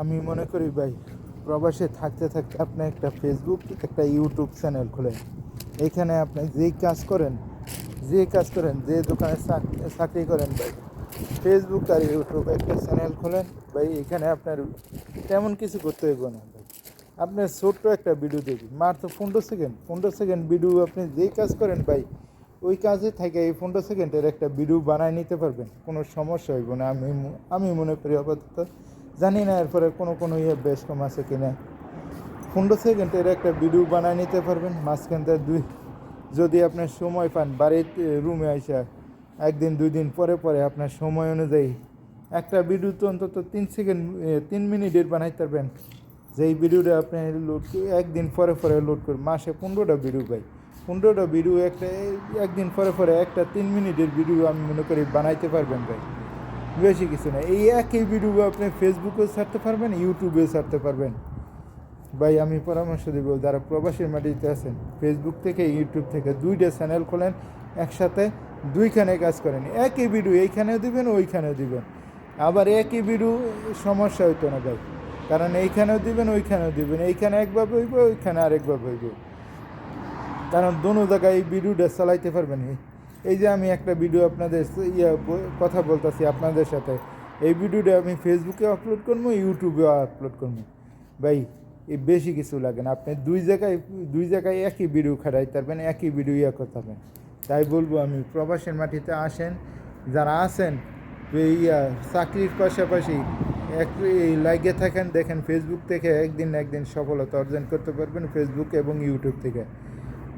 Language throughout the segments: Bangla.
আমি মনে করি ভাই, প্রবাসে থাকতে থাকতে আপনি একটা ফেসবুক একটা ইউটিউব চ্যানেল খুলেন। এখানে আপনি যেই কাজ করেন যে কাজ করেন যে দোকানে চাক- চাকরি করেন ভাই ফেসবুক আর ইউটিউব একটা চ্যানেল খোলেন। ভাই, এখানে আপনার তেমন কিছু করতে হইব না ভাই। আপনার ছোট্ট একটা ভিডিও দেখি মাত্র পনেরো সেকেন্ড পনেরো সেকেন্ড ভিডিও আপনি যেই কাজ করেন ভাই, ওই কাজে থেকে এই পনেরো সেকেন্ডের একটা ভিডিও বানায় নিতে পারবেন। কোনো সমস্যা হইব না। আমি আমি মনে করি আপাতত জানি না, এরপরে কোনো কোনো ইয়ে বেশ কম আছে কিনা পনেরো সেকেন্ডের একটা ভিডিও বানায় নিতে পারবেন, মাঝখান থেকে দুই, যদি আপনার সময় পান, বাড়ির রুমে আইসা একদিন, দুই দিন পরে পরে আপনার সময় অনুযায়ী। একটা ভিডিও তো অন্তত তিন সেকেন্ড তিন মিনিটের বানাইতে পারবেন। যেই ভিডিওটা আপনি লোড একদিন পরে পরে লোড করে, মাসে পনেরোটা ভিডিও পাই পনেরোটা ভিডিও একটা একদিন পরে পরে একটা তিন মিনিটের ভিডিও আমি মনে করি বানাইতে পারবেন ভাই। বেশি কিছু না। এই একই ভিডিও আপনি ফেসবুকেও ছাড়তে পারবেন ইউটিউবেও ছাড়তে পারবেন। ভাই, আমি পরামর্শ দেবো, যারা প্রবাসীর মাটিতে আছেন ফেসবুক থেকে ইউটিউব থেকে দুইটা চ্যানেল খোলেন, একসাথে দুইখানে কাজ করেন। একই ভিডিও এইখানেও দিবেন, ওইখানেও দিবেন। আবার একই ভিডিও সমস্যা হইতো না ভাই। কারণ এইখানেও দিবেন, ওইখানেও দিবেন। এইখানে একভাবে হইব, ওইখানে আরেকভাবে হইব। কারণ দোনো জায়গায় এই ভিডিওটা চালাইতে পারবেন এই- যে আমি একটা ভিডিও আপনাদের ইয়া কথা বলতেছি আপনাদের সাথে। এই ভিডিওটা আমি ফেসবুকে আপলোড করব ইউটিউবেও আপলোড করব। ভাই, এই বেশি কিছু লাগে না। আপনি দুই জায়গায় দুই জায়গায় একই ভিডিও খাটাইতে পারবেন, একই ভিডিও ইয়া করতে পারবেন। তাই বলব আমি, প্রবাসের মাটিতে আসেন, যারা এই ইয়া চাকরির পাশাপাশি এক লাইগে থাকেন, দেখেন ফেসবুক থেকে একদিন একদিন সফলতা অর্জন করতে পারবেন ফেসবুক এবং ইউটিউব থেকে।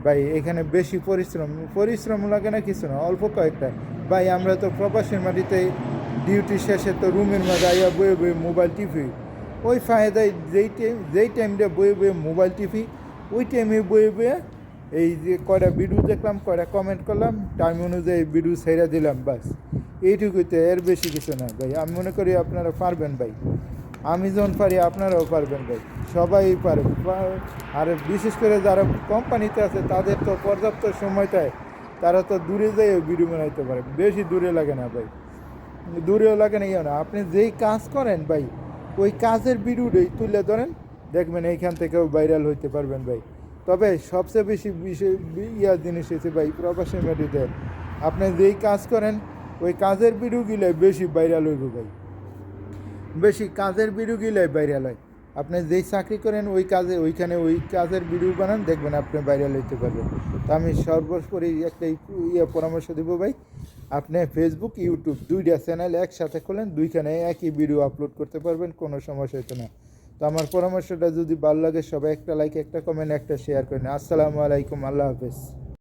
ভাই, এখানে বেশি পরিশ্রম পরিশ্রম লাগে না কিছু না, অল্প কয়েকটা। ভাই, আমরা তো প্রবাসের মাটিতে ডিউটি শেষে তো রুমের মধ্যে আইয়া বয়ে বয়ে মোবাইল টিভি। ওই ফায়দায় যেই টাইম যেই টাইমটা বয়ে বয়ে মোবাইল টিভি, ওই টাইমে বয়ে বয়ে এই যে কয়টা ভিডিও দেখলাম, কয়টা কমেন্ট করলাম টাইম অনুযায়ী ভিডিও ছেড়ে দিলাম, বাস। এইটুকুতে এর বেশি কিছু না, ভাই। আমি মনে করি আপনারা পারবেন, ভাই। আমি যখন পারি, আপনারাও পারবেন ভাই। সবাই পারে। আর বিশেষ করে যারা কোম্পানিতে আছে, তাদের তো পর্যাপ্ত সময়টায় তারা তো দূরে যেয়ে ভিডিও বানাইতে পারে। বেশি দূরে লাগে না ভাই। দূরেও লাগে না ইয়ে না। আপনি যেই কাজ করেন ভাই, ওই কাজের ভিডিওটাই তুলে ধরেন, দেখবেন এইখান থেকেও ভাইরাল হইতে পারবেন ভাই। তবে সবচেয়ে বেশি বিষয়, ইয়া জিনিস হয়েছে ভাই, প্রবাসী মেডিতে। আপনি যেই কাজ করেন, ওই কাজের ভিডিও বেশি ভাইরাল হইব ভাই। বেশি কাজের গিলে ভাইরাল হয়। আপনি যেই চাকরি করেন, ওই কাজে, ওইখানে ওই কাজের ভিডিও বানান, দেখবেন আপনি বাইরে হইতে পারবেন। তো আমি সর্বোপরি একটা ইয়ে পরামর্শ দেবো ভাই, আপনি ফেসবুক ইউটিউব দুইটা চ্যানেল একসাথে খোলেন, দুইখানে একই ভিডিও আপলোড করতে পারবেন, কোনো সমস্যা হতো না। তো আমার পরামর্শটা যদি ভালো লাগে, সবাই একটা লাইক একটা কমেন্ট একটা শেয়ার করেন। আসসালামু আলাইকুম, আল্লাহ হাফেজ।